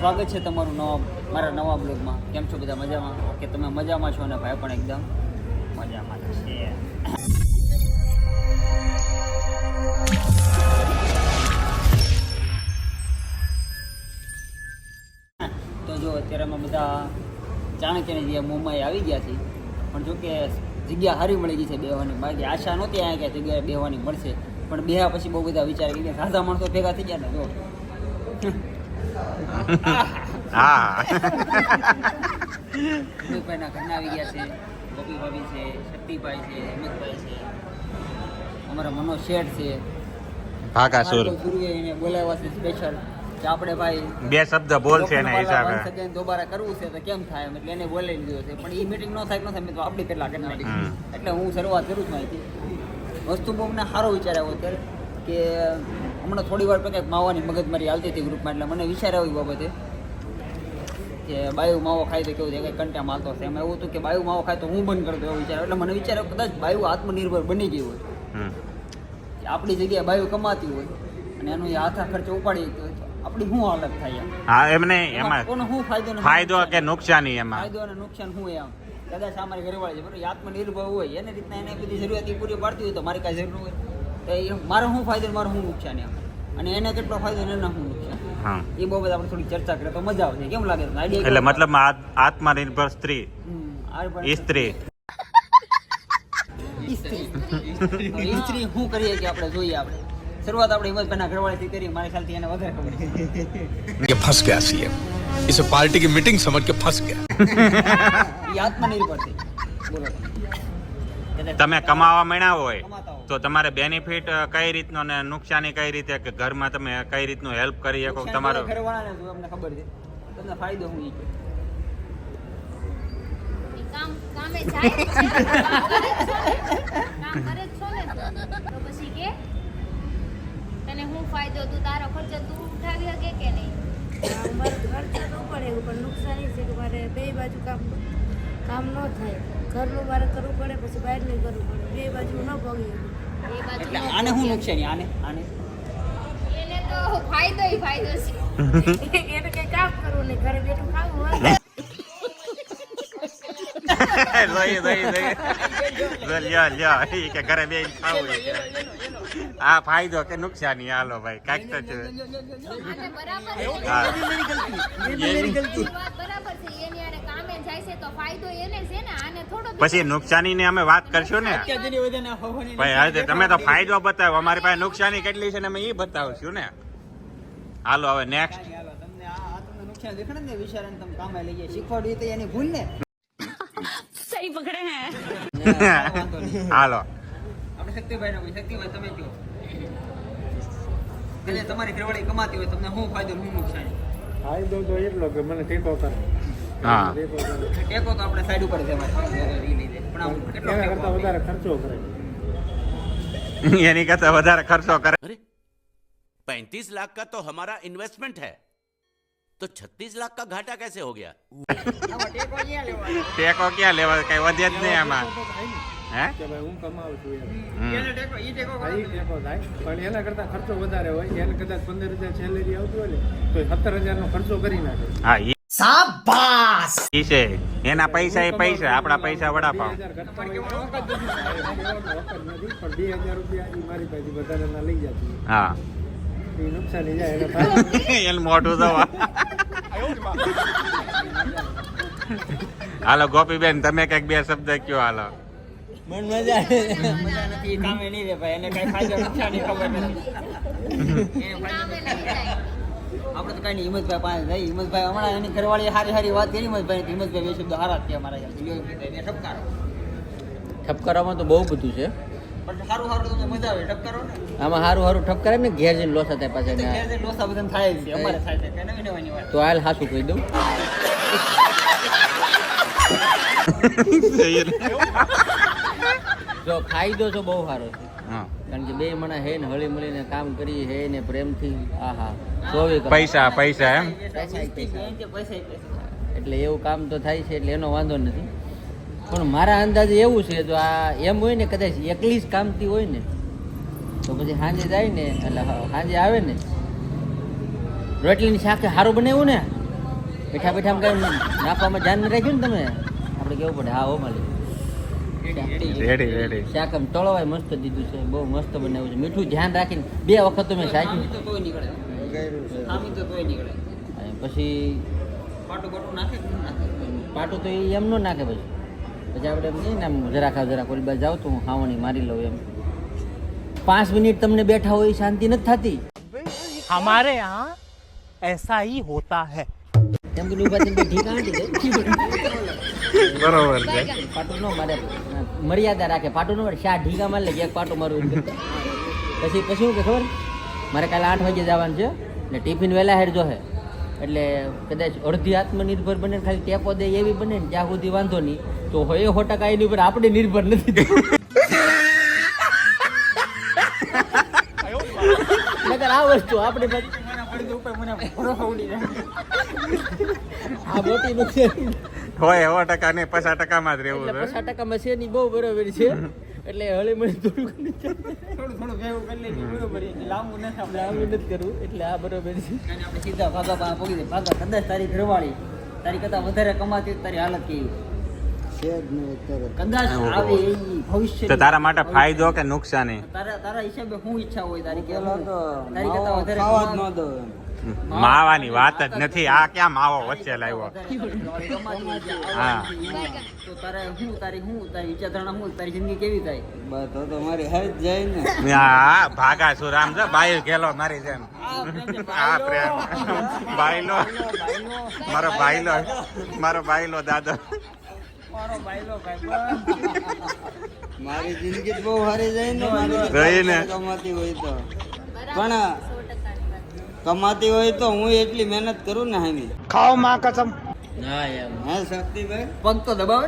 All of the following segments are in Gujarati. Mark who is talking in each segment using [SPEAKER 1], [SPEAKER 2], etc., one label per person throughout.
[SPEAKER 1] સ્વાગત છે તમારું નવા મારા નવા બ્લોગમાં. કેમ છો બધા મજામાં? ઓકે, તમે મજામાં છો અને ભાઈ પણ એકદમ મજામાં છે. તો જો, અત્યારે અમે બધા ચાણક્યની જગ્યાએ મુંબઈ આવી ગયા છે પણ જો કે જગ્યા સારી મળી ગઈ છે બેહવાની. બાકી આશા નહોતી અહીંયા કે જગ્યાએ બેહવાની મળશે. પણ બેહા પછી બહુ બધા વિચાર કરી સાદા માણસો ભેગા થઈ ગયા ને, જો.
[SPEAKER 2] હા.
[SPEAKER 1] અમિતભાઈના ઘરના આવી ગયા છે ગોપી છે શક્તિભાઈ છે હિંમતભાઈ છે અમારા મનોજ શેઠ છે.
[SPEAKER 2] ભાગાસુર.
[SPEAKER 1] ગુરુએ એને બોલાવ્યા છે સ્પેશિયલ કે આપણે ભાઈ
[SPEAKER 2] બે શબ્દ બોલ છે એના હિસાબે.
[SPEAKER 1] દોબારા કરવું છે તો કેમ થાય એટલે એને બોલાવી લીધો છે. પણ એ મીટિંગ ન થાય ન થાય તો આપણી કેટલા કરી નાખી એટલે હું શરૂઆત કરું છું અહીંથી. વસ્તુ બહુ મને સારો વિચાર આવ્યો અત્યારે કે હમણાં થોડી વાર પહેલાં માવાની મગજમારી આવતી હતી ગ્રુપમાં એટલે મને વિચાર આવ્યો એ બાબતે કે બાયુ માવો ખાય તો કેવું છે કંઈ કંટા માલતો છે એમાં એવું હતું કે બાયુ માવો ખાય તો હું બંધ કરતો એવો વિચાર. એટલે મને વિચાર કદાચ બાયુ આત્મનિર્ભર બની ગયું હોય. આપણી જગ્યાએ બાયુ કમાતી હોય અને એનો એ હાથા ખર્ચો ઉપાડી ગયો આપણી શું હાલત થાય
[SPEAKER 2] હા એમને એમાં
[SPEAKER 1] કોનો શું ફાયદો
[SPEAKER 2] ફાયદો
[SPEAKER 1] નુકસાન?
[SPEAKER 2] કે નુકસાની એમાં?
[SPEAKER 1] ફાયદો અને નુકસાન શું એમ. કદાચ અમારી મારી ઘરવાળી છે બરાબર આત્મનિર્ભર હોય એને રીતના એને બધી જરૂરિયાત પૂરી પાડતી હોય તો મારી કાંઈ જરૂર હોય. તો એ મારો શું ફાયદો ને મારો શું નુકસાન એમ અને એને કેટલો ફાયદો ને એના શું નુકસાન
[SPEAKER 2] હા
[SPEAKER 1] એ બાબત આપણે થોડી ચર્ચા કરીએ તો મજા આવશે કેમ લાગે તમને? Idea
[SPEAKER 2] એટલે
[SPEAKER 1] કેવો?
[SPEAKER 2] મતલબ આત્મનિર્ભર સ્ત્રી
[SPEAKER 1] હમ, આ પણ
[SPEAKER 2] સ્ત્રી
[SPEAKER 1] ઈસ્ત્રી હવે ઈસ્ત્રી શું કરીએ કે આપણે જોઈએ આપણે શરૂઆત આપણે હિંમતભાઈના ઘરવાળીથી કરી મારી ખ્યાલથી એને વધારે ખબર છે
[SPEAKER 3] ये फंस गया सीएम इसे पार्टी की मीटिंग समझ के फंस गया
[SPEAKER 1] એ આત્મનિર્ભર છે બોલો કદાચ
[SPEAKER 2] તમે કમાવા મળ્યા હોય તો તમારે બેનિફિટ કઈ રીતનો ને નુકસાની કઈ રીતે કે ઘરમાં તમે કઈ રીતનું હેલ્પ કરી શકો તમારો?
[SPEAKER 1] ઘરવાળાને ખબર છે. તમને ફાયદો હું ઈ
[SPEAKER 4] કામ કામે જાય કામ કરે છો. ને. કામ કરે જ છો ને તો. પછી કે તને શું ફાયદો તું તારો ખર્ચો તું ઉઠાવી શકે કે નહીં?
[SPEAKER 5] ખર્ચો ખર્ચા ન પડે એવું પણ નુકસાન છે. કે મારે બે બાજુ કામ કામ ન થાય. ઘરનું મારે કરવું પડે પછી બહારનું કરવું પડે. બે બાજુ ન
[SPEAKER 4] ભોગવી
[SPEAKER 1] એટલે આને શું. નુકસાની? આને આને?
[SPEAKER 4] એને તો ફાયદો છે.
[SPEAKER 5] એને કઈ કામ કરવું નહીં ઘરે બેઠું ખાવું હોય.
[SPEAKER 2] જોઈ જોઈ જોઈ લ્યો લ્યો. ઈ કે ઘરે બે ખાવું આ ફાયદો કે નુકસાની? હાલો ભાઈ કાંઈક તો છે.
[SPEAKER 4] બરાબર છે.
[SPEAKER 2] હા.
[SPEAKER 4] એ વાત બરાબર છે એની આને છે તો ફાયદો એને છે ને આને થોડો
[SPEAKER 2] પછી નુકસાની ની અમે વાત કરશું ને? ભાઈ આજે તમે તો ફાયદો બતાવો અમારી પાસે નુકસાની કેટલી છે ને અમે એ બતાવશું ને. હાલો હવે નેક્સ્ટ
[SPEAKER 1] હાલો, તમને આ આ નુકસાન દેખાડે ને વિચારીને તમે કામે લઈ જાય શીખવાડવી એની ભૂલ ને. સહી પકડે હે.
[SPEAKER 2] હાલો.
[SPEAKER 1] આપણે શક્તિભાઈ ને શક્તિભાઈ તમે કહો. એટલે તમારી ઘરવાળી કમાતી હોય તમને શું ફાયદો શું નુકસાન?
[SPEAKER 6] ફાયદો તો એટલો કે મને ટેકો કરે.
[SPEAKER 2] હા
[SPEAKER 6] ટેકો કરે
[SPEAKER 1] ટેકો તો આપણે સાઈડ ઉપર છે અમારે ઈ લઈ લે. પણ આમ કેટલો
[SPEAKER 6] એના
[SPEAKER 1] ટેકો
[SPEAKER 6] કરતા
[SPEAKER 1] આપે?
[SPEAKER 6] વધારે ખર્ચો કરે
[SPEAKER 2] એની કરતા વધારે ખર્ચો કરે
[SPEAKER 7] अरे पैंतीस लाख का तो हमारा इन्वेस्टमेंट है तो छत्तीस लाख का घाटा कैसे हो गया
[SPEAKER 1] આમાં ટેકો ક્યાં લેવાનો?
[SPEAKER 2] ટેકો ક્યાં લેવા કઈ વધે જ નહીં આમાં
[SPEAKER 6] તો થાય ને
[SPEAKER 2] હે
[SPEAKER 6] કે ભાઈ હું કમાવું છું એમ
[SPEAKER 2] હમ.
[SPEAKER 1] એને ટેકો ઈ ટેકો
[SPEAKER 6] હા,
[SPEAKER 1] કરો
[SPEAKER 6] ઈ ટેકો થાય પણ એના કરતા ખર્ચો વધારે હોય એને કદાચ પંદર હજાર સેલેરી આવતી હોય ને તો સત્તર હજાર નો ખર્ચો કરી નાખે
[SPEAKER 2] હા ઈ છે. એના પૈસા એ પૈસા આપણા પૈસા વડાપાવ. હા.
[SPEAKER 6] એને
[SPEAKER 2] મોઢું દવા. હાલો ગોપીબેન તમે કંઈક બે શબ્દ કયો હાલો.
[SPEAKER 1] મજા નથી કામે નહીં રે ભાઈ એને કઈ ફાયદો નુકસાની ખબર નથી. આપણે તો કઈ નહીં હિંમતભાઈ પાસે જઈ હિંમતભાઈ હમણાં એની ઘરવાળી હારી હારી વાત કરી હિંમતભાઈ હિંમતભાઈ બે શબ્દ હારા છે અમારા ઠપકારો.
[SPEAKER 8] ઠપકારવામાં તો બહુ બધું છે.
[SPEAKER 1] પણ સારું સારું તમને મજા આવે ઠપકારો ને?
[SPEAKER 8] આમાં સારું સારું ઠપકારે ને ઘેર જઈને લોસા થાય પાછા
[SPEAKER 1] લોસા બધા થાય છે અમારે થાય છે નવી નવાની વાત.
[SPEAKER 8] તો હાલ હાસું કહી દઉં. જો ફાયદો તો બહુ સારો છે. કારણ કે બે મણા હે ને હળી મળીને કામ કરી હે ને પ્રેમથી આહા ચોવીસ
[SPEAKER 2] પૈસા પૈસા એમ?
[SPEAKER 8] એટલે એવું કામ તો થાય છે એટલે એનો વાંધો નથી. પણ મારા અંદાજે એવું છે તો આ એમ હોય ને કદાચ એકલી જ કામતી હોય ને તો પછી સાંજે જાય ને એટલે સાંજે આવે ને રોટલીની શાક સારું બનાવ્યું ને? બેઠા બેઠા કઈ નાખવામાં ધ્યાન ન રાખ્યું ને તમે? આપણે કેવું પડે? હા હો માલિક.
[SPEAKER 2] રેડી રેડી
[SPEAKER 8] શાક આમ તળવાય મસ્ત દીધું છે બહુ મસ્ત બનાવ્યું છે મીઠું ધ્યાન રાખીને બે વખત તો મેં શાક્યું
[SPEAKER 1] ખામી તો તોય નીકળે ખામી તો તોય નીકળે
[SPEAKER 8] અને પછી
[SPEAKER 1] પાટું બાટું નાખે કે ન નાખે
[SPEAKER 8] પાટું તો એ એમ ન નાખે પછી પછી આપણે એમ કહીએ ને આમ જરા ખાવ જરા ઓલી બાજુ જાઉં તો હું ખાવાની મારી લઉં એમ પાંચ મિનિટ તમને બેઠા હોય એ શાંતિ નથી થતી
[SPEAKER 9] हमारे यहाँ ऐसा ही होता है
[SPEAKER 8] એમ કે ઉભા થઈને બે ઢીકા હાંટી દે
[SPEAKER 2] બરોબર છે
[SPEAKER 8] પાટું ન મારે મર્યાદા રાખે. પાટું ન શા ઢીકા મારી લે કે એક પાટું મારું પછી પછી શું કે ખબર? મારે કાલે આઠ વાગે જવાનું છે ને ટિફિન વહેલા હેડ જો હે. એટલે કદાચ અડધી આત્મનિર્ભર બને ખાલી ટેપો દે એવી બને ને ત્યાં સુધી વાંધો નહીં તો હોય સો ટકા એની ઉપર આપણે નિર્ભર નથી. આ વસ્તુ આપણે આ મોટી નુકસાની
[SPEAKER 2] હોય સો ટકા નહીં પચાસ ટકામાં જ રહેવું
[SPEAKER 8] એટલે
[SPEAKER 2] છે.
[SPEAKER 8] પચાસ ટકામાં છે નહીં બહુ બરોબર છે. એટલે હળી મળી થોડું
[SPEAKER 1] થોડું થોડું ભેગું કરી લઈએ બરોબર છે. લાંબુ નથી આપણે.
[SPEAKER 8] આવું નથી કરવું એટલે આ બરોબર છે.
[SPEAKER 1] અને આપણે સીધા ભાગા પાસે પહોંચી દે. ભાગા કદાચ તારી ઘરવાળી તારી કરતા વધારે કમાતી તારી હાલત કેવી?
[SPEAKER 2] તો તારા માટે ફાયદો કે નુકસાની?
[SPEAKER 1] તારા તારા હિસાબે શું ઈચ્છા હોય તારી કે તારી કરતા વધારે કમાવા-
[SPEAKER 2] માવાની વાત જ નથી. આ ક્યાં માવો વચ્ચે લાવ્યો? હા.
[SPEAKER 1] તો તારે શું તારી શું તારી વિચારધારણા શું તારી જિંદગી કેવી થાય
[SPEAKER 2] હા ભાગા સુરામ છે ભાઈ ગેલો મારી જેમ. હા પ્રેમ. બાઈલો મારો મારો બાઈલો દાદો
[SPEAKER 1] મારો બાયલો ભાઈ
[SPEAKER 10] મારી જિંદગી તો બહુ સારી જાય ને
[SPEAKER 2] ગઈ ને.
[SPEAKER 10] કમાતી હોય તો. પણ- કમાતી હોય તો હું એટલી મહેનત કરું ને હામી.
[SPEAKER 8] ખાઓ
[SPEAKER 10] માં કસમ.
[SPEAKER 1] પગ તો દબાવે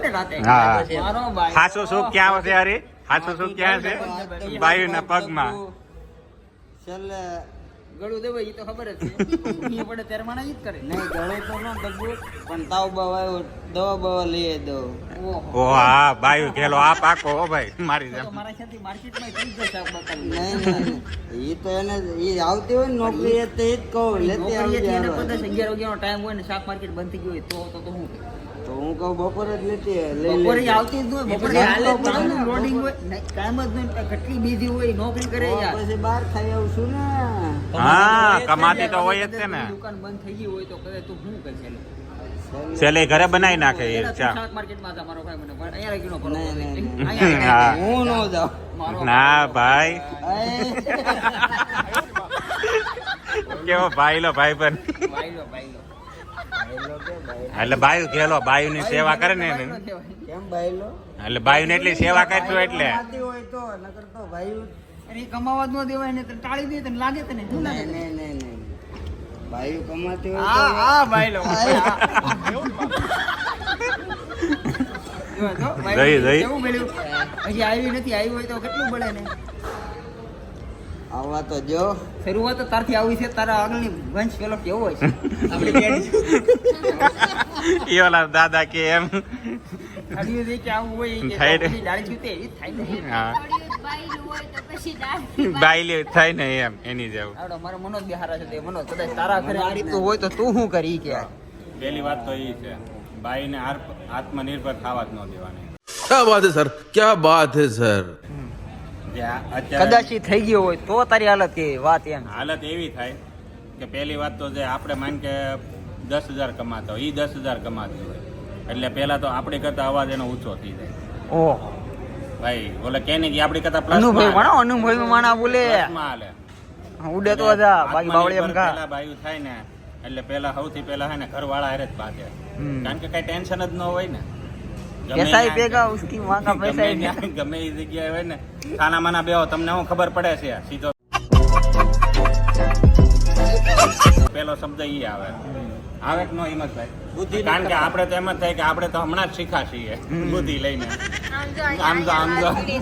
[SPEAKER 2] હાસો સુખ ક્યાં છે અરે હાસો સુખ ક્યાં છે ભાઈ ના પગમાં.
[SPEAKER 10] છેલ્લે
[SPEAKER 1] ગળું દેવાય એ તો ખબર જ છે. ઊંઘી પડે ત્યારે માણસ ઈ જ કરે.
[SPEAKER 10] નહીં ગળે તો ન દબું પણ તાવ બાવ દવા બવા લઈ દઉં
[SPEAKER 2] ઓ હા બાયુ ગેલો આ પાકો હો ભાઈ મારી જેમ
[SPEAKER 1] મારા ખ્યાલથી માર્કેટમાં થઈ જશે
[SPEAKER 10] નહીં નહીં એ તો એને એ આવતી હોય ને નોકરી એ તો જ કહું લેતી
[SPEAKER 1] નોકરીએથી એને કદાચ અગિયાર વાગ્યાનો ટાઈમ હોય ને શાક માર્કેટ બંધ થઈ ગયું હોય તો તો તો હું?
[SPEAKER 10] તો હું કહું બપોરે જ લેતી
[SPEAKER 1] બપોરે આવતી જ ન હોય બપોરે હાલે જ ચાલુ લોડિંગ હોય. નહીં, જ નહીં કેટલી બીજી હોય નોકરી કરે યાર.
[SPEAKER 10] પછી બહાર ખાઈ આવું છું ને.
[SPEAKER 2] હા કમાતી તો હોય જ છે ને.
[SPEAKER 1] દુકાન બંધ થઈ ગઈ હોય તો કદાચ તો શું કરશે એટલે?
[SPEAKER 2] છેલ્લે ઘરે બનાવી નાખે એ ચા.
[SPEAKER 1] ભાઈ પણ
[SPEAKER 2] હા.
[SPEAKER 10] ન જાઉં.
[SPEAKER 2] ના ભાઈ. કેવો ભાઈલો ભાઈ પણ.
[SPEAKER 1] બાયલો, બાયલો.
[SPEAKER 2] એટલે બાયુ ગેલો બાયુ ની સેવા કરે ને
[SPEAKER 10] ભાઈ
[SPEAKER 2] એટલે બાયુ ને એટલી સેવા એટલે.
[SPEAKER 10] હોય તો નકર તો ભાઈ
[SPEAKER 1] અરે કમાવા જ ન દેવાય ને તો ટાળી દે તને લાગે તને શું લાગે
[SPEAKER 10] કમાતી હોય
[SPEAKER 1] જો, જો, બાયલો
[SPEAKER 2] જઈ, જઈ.
[SPEAKER 1] કેવું મળ્યું? હજી આવી નથી આવી હોય તો કેટલું બળે ને?
[SPEAKER 10] આવા તો જો.
[SPEAKER 1] શરૂઆત તો તારથી આવી છે તારા આગળની વંશ પેલો કેવો હોય આપણી
[SPEAKER 2] ઓલા દાદા કે એમ.
[SPEAKER 1] ખાલી કે આવું હોય
[SPEAKER 2] થાય હા. બાઈલી થાય ને એમ એની જેવું
[SPEAKER 1] આવડો મારો મનોજ બિહારા છે તે મનોજ કદાચ તારા ઘરે આ રીતનું હોય તો તું શું કરી કે?
[SPEAKER 2] પહેલી વાત તો એ છે બાઈને આત્મનિર્ભર થવા જ ન દેવાની.
[SPEAKER 3] ક્યા વાત હે સર? ક્યા
[SPEAKER 2] વાત હે સર?
[SPEAKER 1] કદાચ થઈ ગયો હોય તો તારી હાલત કે વાત એમ.
[SPEAKER 2] હાલત એવી થાય કે પહેલી વાત તો જે આપણે માન કે દસ હજાર કમાતા હોય એ દસ હજાર કમાતી હોય. એટલે પહેલા તો આપણી કરતા અવાજ એનો ઊંચો થઈ જાય.
[SPEAKER 1] ઓહો.
[SPEAKER 2] ભાઈ ઓલે કે ને કે આપણી કથા પ્લસ
[SPEAKER 1] અનુભવ માણો અનુભવ માણા બોલે. ઉડે તો હતા બાકી બાવળી એમ કા
[SPEAKER 2] બાયું થાય ને એટલે પેલા સૌથી પેલા હે ને ઘરવાળા હારે જ
[SPEAKER 1] હમ.
[SPEAKER 2] કારણ કે કઈ ટેન્શન જ ન હોય ને.
[SPEAKER 1] પૈસા ભેગા ઉસકી માં કા પૈસા
[SPEAKER 2] ગમે એ જગ્યાએ હોય ને ખાના માના બેહો તમને હું ખબર પડે છે? સીધો પેલો શબ્દ ઈ આવે. આવે કે નો હિંમતભાઈ? કારણ કે આપણે તો એમ જ થાય કે આપણે તો હમણાં જ શીખા છીએ બુદ્ધિ લઈને.
[SPEAKER 4] આમ
[SPEAKER 2] તો- આમ તો. કે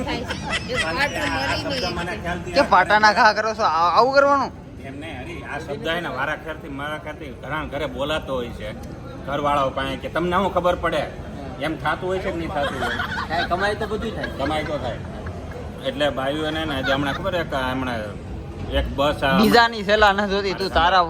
[SPEAKER 2] ના
[SPEAKER 4] પાટું
[SPEAKER 1] પાટાના ઘા કરો છો? આવું કરવાનું?
[SPEAKER 2] એમને હરી આ શબ્દ હે ને વારા ખેરથી મારા ખેરથી ઘણા ઘરે બોલાતો હોય છે ઘરવાળાઓ પાસે કે તમને શું ખબર પડે? એમ થતું હોય છે કે નહીં થતું હોય?
[SPEAKER 8] કમાઈ કમાય તો બધું થાય.
[SPEAKER 2] કમાઈ તો થાય. એટલે ભાઈઓને ને જે હમણાં ખબર એક હમણાં એક બસ
[SPEAKER 1] બીજાની સેલા ન જોતી તું તારા